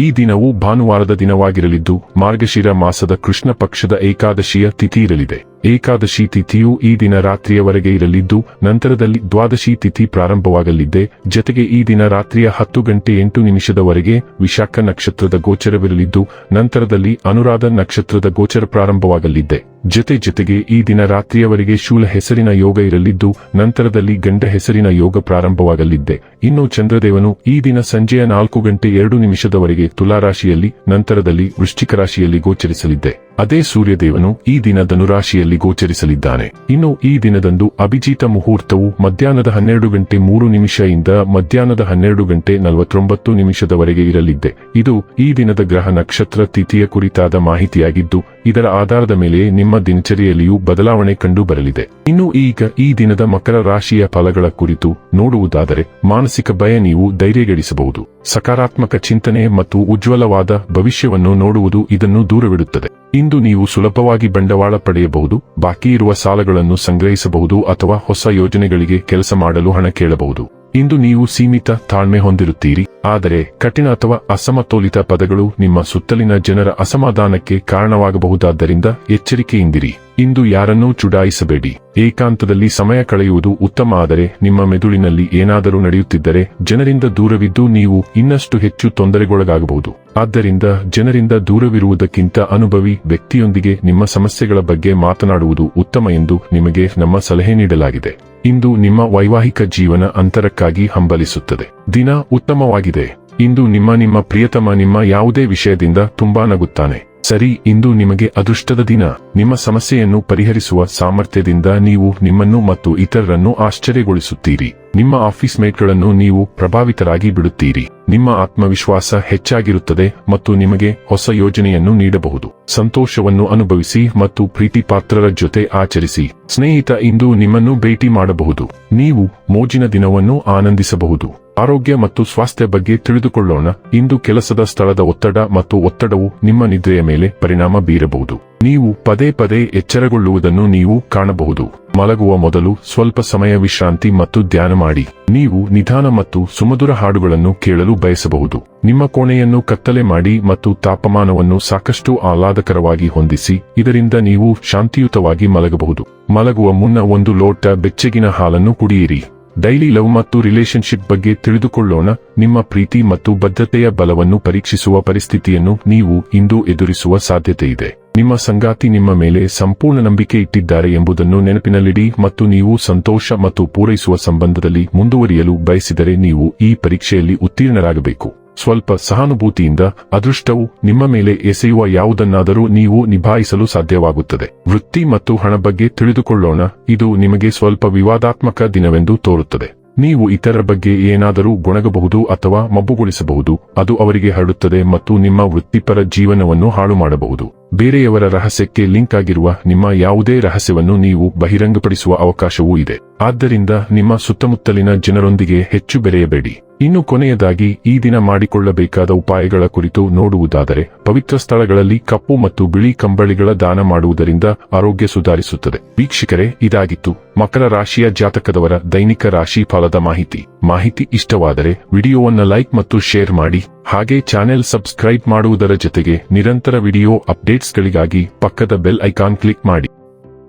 ಈ ದಿನವು ಭಾನುವಾರದ ದಿನವಾಗಿರಲಿದ್ದು ಮಾರ್ಗಶಿರ ಮಾಸದ ಕೃಷ್ಣ ಪಕ್ಷದ ಏಕಾದಶಿಯ ತಿಥಿ ಇರಲಿದೆ. ಏಕಾದಶಿ ತಿಥಿಯು ಈ ದಿನ ರಾತ್ರಿಯವರೆಗೆ ಇರಲಿದ್ದು, ನಂತರದಲ್ಲಿ ದ್ವಾದಶಿ ತಿಥಿ ಪ್ರಾರಂಭವಾಗಲಿದ್ದೆ ಜತೆಗೆ ಈ ದಿನ ರಾತ್ರಿಯ ಹತ್ತು ಗಂಟೆ ಎಂಟು ನಿಮಿಷದವರೆಗೆ ವಿಶಾಖ ನಕ್ಷತ್ರದ ಗೋಚರವಿರಲಿದ್ದು, ನಂತರದಲ್ಲಿ ಅನುರಾಧ ನಕ್ಷತ್ರದ ಗೋಚರ ಪ್ರಾರಂಭವಾಗಲಿದೆ. ಜತೆ ಜತೆಗೆ ಈ ದಿನ ರಾತ್ರಿಯವರೆಗೆ ಶೂಲ ಹೆಸರಿನ ಯೋಗ ಇರಲಿದ್ದು, ನಂತರದಲ್ಲಿ ಗಂಡ ಹೆಸರಿನ ಯೋಗ ಪ್ರಾರಂಭವಾಗಲಿದ್ದೆ ಇನ್ನು ಚಂದ್ರದೇವನು ಈ ದಿನ ಸಂಜೆಯ ನಾಲ್ಕು ಗಂಟೆ ಎರಡು ನಿಮಿಷದವರೆಗೆ ತುಲಾರಾಶಿಯಲ್ಲಿ, ನಂತರದಲ್ಲಿ ವೃಶ್ಚಿಕ ರಾಶಿಯಲ್ಲಿ ಗೋಚರಿಸಲಿದ್ದೆ ಅದೇ ಸೂರ್ಯದೇವನು ಈ ದಿನ ಧನುರಾಶಿಯಲ್ಲಿ ಗೋಚರಿಸಲಿದ್ದಾನೆ. ಇನ್ನು ಈ ದಿನದಂದು ಅಭಿಜಿತ ಮುಹೂರ್ತವು ಮಧ್ಯಾಹ್ನದ ಹನ್ನೆರಡು ಗಂಟೆ ಮೂರು ನಿಮಿಷದಿಂದ ಮಧ್ಯಾಹ್ನದ ಹನ್ನೆರಡು ಗಂಟೆ ನಲವತ್ತೊಂಬತ್ತು ನಿಮಿಷದವರೆಗೆ ಇರಲಿದ್ದೆ. ಇದು ಈ ದಿನದ ಗ್ರಹ ನಕ್ಷತ್ರ ತಿಥಿಯ ಕುರಿತಾದ ಮಾಹಿತಿಯಾಗಿದ್ದು, ಇದರ ಆಧಾರದ ಮೇಲೆ ನಿಮ್ಮ ದಿನಚರಿಯಲ್ಲಿಯೂ ಬದಲಾವಣೆ ಕಂಡು ಬರಲಿದೆ ಇನ್ನು ಈಗ ಈ ದಿನದ ಮಕರ ರಾಶಿಯ ಫಲಗಳ ಕುರಿತು ನೋಡುವುದಾದರೆ, ಮಾನಸಿಕ ಭಯ ನೀವು ಧೈರ್ಯಗೆಡಿಸಬಹುದು. ಸಕಾರಾತ್ಮಕ ಚಿಂತನೆ ಮತ್ತು ಉಜ್ವಲವಾದ ಭವಿಷ್ಯವನ್ನು ನೋಡುವುದು ಇದನ್ನು ದೂರವಿಡುತ್ತದೆ. ಇಂದು ನೀವು ಸುಲಭವಾಗಿ ಬಂಡವಾಳ ಪಡೆಯಬಹುದು, ಬಾಕಿ ಇರುವ ಸಾಲಗಳನ್ನು ಸಂಗ್ರಹಿಸಬಹುದು ಅಥವಾ ಹೊಸ ಯೋಜನೆಗಳಿಗೆ ಕೆಲಸ ಮಾಡಲು ಹಣ ಕೇಳಬಹುದು. ಇಂದು ನೀವು ಸೀಮಿತ ತಾಳ್ಮೆ ಹೊಂದಿರುತ್ತೀರಿ, ಆದರೆ ಕಠಿಣ ಅಥವಾ ಅಸಮತೋಲಿತ ಪದಗಳು ನಿಮ್ಮ ಸುತ್ತಲಿನ ಜನರ ಅಸಮಾಧಾನಕ್ಕೆ ಕಾರಣವಾಗಬಹುದಾದ್ದರಿಂದ ಎಚ್ಚರಿಕೆಯಿಂದಿರಿ. ಇಂದು ಯಾರನ್ನೂ ಚುಡಾಯಿಸಬೇಡಿ. ಏಕಾಂತದಲ್ಲಿ ಸಮಯ ಕಳೆಯುವುದು ಉತ್ತಮ, ಆದರೆ ನಿಮ್ಮ ಮೆದುಳಿನಲ್ಲಿ ಏನಾದರೂ ನಡೆಯುತ್ತಿದ್ದರೆ ಜನರಿಂದ ದೂರವಿದ್ದು ನೀವು ಇನ್ನಷ್ಟು ಹೆಚ್ಚು ತೊಂದರೆಗೊಳಗಾಗಬಹುದು. ಆದ್ದರಿಂದ ಜನರಿಂದ ದೂರವಿರುವುದಕ್ಕಿಂತ ಅನುಭವಿ ವ್ಯಕ್ತಿಯೊಂದಿಗೆ ನಿಮ್ಮ ಸಮಸ್ಯೆಗಳ ಬಗ್ಗೆ ಮಾತನಾಡುವುದು ಉತ್ತಮ ಎಂದು ನಿಮಗೆ ನಮ್ಮ ಸಲಹೆ ನೀಡಲಾಗಿದೆ. ಇಂದು ನಿಮ್ಮ ವೈವಾಹಿಕ ಜೀವನ ಅಂತರಕ್ಕಾಗಿ ಹಂಬಲಿಸುತ್ತದೆ. ದಿನ ಉತ್ತಮವಾಗಿದೆ. ಇಂದು ನಿಮ್ಮ ನಿಮ್ಮ ಪ್ರಿಯತಮ ನಿಮ್ಮ ಯಾವುದೇ ವಿಷಯದಿಂದ ತುಂಬಾ ನಗುತ್ತಾನೆ. ಸರಿ, ಇಂದು ನಿಮಗೆ ಅದೃಷ್ಟದ ದಿನ. ನಿಮ್ಮ ಸಮಸ್ಯೆಯನ್ನು ಪರಿಹರಿಸುವ ಸಾಮರ್ಥ್ಯದಿಂದ ನೀವು ನಿಮ್ಮನ್ನು ಮತ್ತು ಇತರರನ್ನು ಆಶ್ಚರ್ಯಗೊಳಿಸುತ್ತೀರಿ. ನಿಮ್ಮ ಆಫೀಸ್ ಮೇಟ್ಗಳನ್ನು ನೀವು ಪ್ರಭಾವಿತರಾಗಿ ಬಿಡುತ್ತೀರಿ. ನಿಮ್ಮ ಆತ್ಮವಿಶ್ವಾಸ ಹೆಚ್ಚಾಗಿರುತ್ತದೆ ಮತ್ತು ನಿಮಗೆ ಹೊಸ ಯೋಜನೆಯನ್ನು ನೀಡಬಹುದು. ಸಂತೋಷವನ್ನು ಅನುಭವಿಸಿ ಮತ್ತು ಪ್ರೀತಿ ಪಾತ್ರರ ಜೊತೆ ಆಚರಿಸಿ. ಸ್ನೇಹಿತ, ಇಂದು ನಿಮ್ಮನ್ನು ಭೇಟಿ ಮಾಡಬಹುದು. ನೀವು ಮೋಜಿನ ದಿನವನ್ನು ಆನಂದಿಸಬಹುದು. ಆರೋಗ್ಯ ಮತ್ತು ಸ್ವಾಸ್ಥ್ಯ ಬಗ್ಗೆ ತಿಳಿದುಕೊಳ್ಳೋಣ. ಇಂದು ಕೆಲಸದ ಸ್ಥಳದ ಒತ್ತಡ ಮತ್ತು ಒತ್ತಡವು ನಿಮ್ಮ ನಿದ್ರೆಯ ಮೇಲೆ ಪರಿಣಾಮ ಬೀರಬಹುದು. ನೀವು ಪದೇ ಪದೇ ಎಚ್ಚರಗೊಳ್ಳುವುದನ್ನು ನೀವು ಕಾಣಬಹುದು. ಮಲಗುವ ಮೊದಲು ಸ್ವಲ್ಪ ಸಮಯ ವಿಶ್ರಾಂತಿ ಮತ್ತು ಧ್ಯಾನ ಮಾಡಿ. ನೀವು ನಿಧಾನ ಮತ್ತು ಸುಮಧುರ ಹಾಡುಗಳನ್ನು ಕೇಳಲು ಬಯಸಬಹುದು. ನಿಮ್ಮ ಕೋಣೆಯನ್ನು ಕತ್ತಲೆ ಮಾಡಿ ಮತ್ತು ತಾಪಮಾನವನ್ನು ಸಾಕಷ್ಟು ಆಹ್ಲಾದಕರವಾಗಿ ಹೊಂದಿಸಿ, ಇದರಿಂದ ನೀವು ಶಾಂತಿಯುತವಾಗಿ ಮಲಗಬಹುದು. ಮಲಗುವ ಮುನ್ನ ಒಂದು ಲೋಟ ಬೆಚ್ಚಗಿನ ಹಾಲನ್ನು ಕುಡಿಯಿರಿ. ಡೈಲಿ ಲವ್ ಮತ್ತು ರಿಲೇಶನ್ಶಿಪ್ ಬಗ್ಗೆ ತಿಳಿದುಕೊಳ್ಳೋಣ. ನಿಮ್ಮ ಪ್ರೀತಿ ಮತ್ತು ಬದ್ಧತೆಯ ಬಲವನ್ನು ಪರೀಕ್ಷಿಸುವ ಪರಿಸ್ಥಿತಿಯನ್ನು ನೀವು ಇಂದು ಎದುರಿಸುವ ಸಾಧ್ಯತೆ ಇದೆ. ನಿಮ್ಮ ಸಂಗಾತಿ ನಿಮ್ಮ ಮೇಲೆ ಸಂಪೂರ್ಣ ನಂಬಿಕೆ ಇಟ್ಟಿದ್ದಾರೆ ಎಂಬುದನ್ನು ನೆನಪಿನಲ್ಲಿಡಿ ಮತ್ತು ನೀವು ಸಂತೋಷ ಮತ್ತು ಪೂರೈಸುವ ಸಂಬಂಧದಲ್ಲಿ ಮುಂದುವರಿಯಲು ಬಯಸಿದರೆ ನೀವು ಈ ಪರೀಕ್ಷೆಯಲ್ಲಿ ಉತ್ತೀರ್ಣರಾಗಬೇಕು. ಸ್ವಲ್ಪ ಸಹಾನುಭೂತಿಯಿಂದ ಅದೃಷ್ಟವು ನಿಮ್ಮ ಮೇಲೆ ಎಸೆಯುವ ಯಾವುದನ್ನಾದರೂ ನೀವು ನಿಭಾಯಿಸಲು ಸಾಧ್ಯವಾಗುತ್ತದೆ. ವೃತ್ತಿ ಮತ್ತು ಹಣ ಬಗ್ಗೆ ತಿಳಿದುಕೊಳ್ಳೋಣ. ಇದು ನಿಮಗೆ ಸ್ವಲ್ಪ ವಿವಾದಾತ್ಮಕ ದಿನವೆಂದು ತೋರುತ್ತದೆ. ನೀವು ಇತರರ ಬಗ್ಗೆ ಏನಾದರೂ ಗೊಣಗಬಹುದು ಅಥವಾ ಮಬ್ಬುಗೊಳಿಸಬಹುದು. ಅದು ಅವರಿಗೆ ಹರಡುತ್ತದೆ ಮತ್ತು ನಿಮ್ಮ ವೃತ್ತಿಪರ ಜೀವನವನ್ನು ಹಾಳು ಮಾಡಬಹುದು ಬೇರೆಯವರ ರಹಸ್ಯಕ್ಕೆ ಲಿಂಕ್ ಆಗಿರುವ ನಿಮ್ಮ ಯಾವುದೇ ರಹಸ್ಯವನ್ನು ನೀವು ಬಹಿರಂಗಪಡಿಸುವ ಅವಕಾಶವೂ ಇದೆ. ಆದ್ದರಿಂದ ನಿಮ್ಮ ಸುತ್ತಮುತ್ತಲಿನ ಜನರೊಂದಿಗೆ ಹೆಚ್ಚು ಬೆರೆಯಬೇಡಿ. ಇನ್ನು ಕೊನೆಯದಾಗಿ ಈ ದಿನ ಮಾಡಿಕೊಳ್ಳಬೇಕಾದ ಉಪಾಯಗಳ ಕುರಿತು ನೋಡುವುದಾದರೆ, ಪವಿತ್ರ ಸ್ಥಳಗಳಲ್ಲಿ ಕಪ್ಪು ಮತ್ತು ಬಿಳಿ ಕಂಬಳಿಗಳ ದಾನ ಮಾಡುವುದರಿಂದ ಆರೋಗ್ಯ ಸುಧಾರಿಸುತ್ತದೆ. ವೀಕ್ಷಕರೇ, ಇದಾಗಿತ್ತು ಮಕರ ರಾಶಿಯ ಜಾತಕದವರ ದೈನಿಕ ರಾಶಿ ಫಲದ ಮಾಹಿತಿ. ಮಾಹಿತಿ ಇಷ್ಟವಾದರೆ ವಿಡಿಯೋವನ್ನು ಲೈಕ್ ಮತ್ತು ಶೇರ್ ಮಾಡಿ, ಹಾಗೆ ಚಾನೆಲ್ ಸಬ್ಸ್ಕ್ರೈಬ್ ಮಾಡುವುದರ ಜೊತೆಗೆ ನಿರಂತರ ವಿಡಿಯೋ ಅಪ್ಡೇಟ್ಸ್ಗಳಿಗಾಗಿ ಪಕ್ಕದ ಬೆಲ್ ಐಕಾನ್ ಕ್ಲಿಕ್ ಮಾಡಿ.